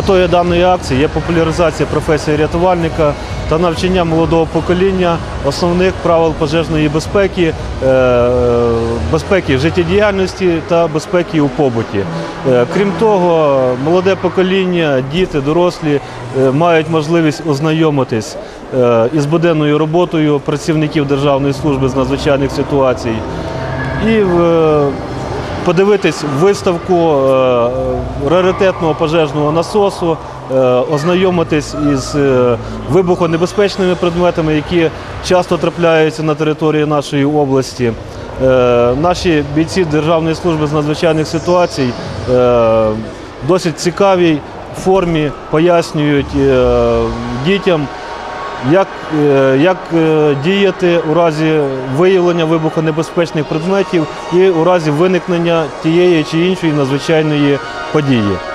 Метою даної акції є популяризація професії рятувальника та навчання молодого покоління основних правил пожежної безпеки, е, безпеки життєдіяльності та безпеки у побуті. Е, Крім того, молоде покоління, діти, дорослі е, мають можливість ознайомитись із буденною роботою працівників Державної служби з надзвичайних ситуацій і подивитись виставку е, раритетного пожежного насосу, е, ознайомитись із е, вибухонебезпечними предметами, які часто трапляються на території нашої області. Наші бійці Державної служби з надзвичайних ситуацій досить цікавій формі пояснюють дітям, як, е, як е, діяти у разі виявлення вибухонебезпечних предметів і у разі виникнення тієї чи іншої надзвичайної події.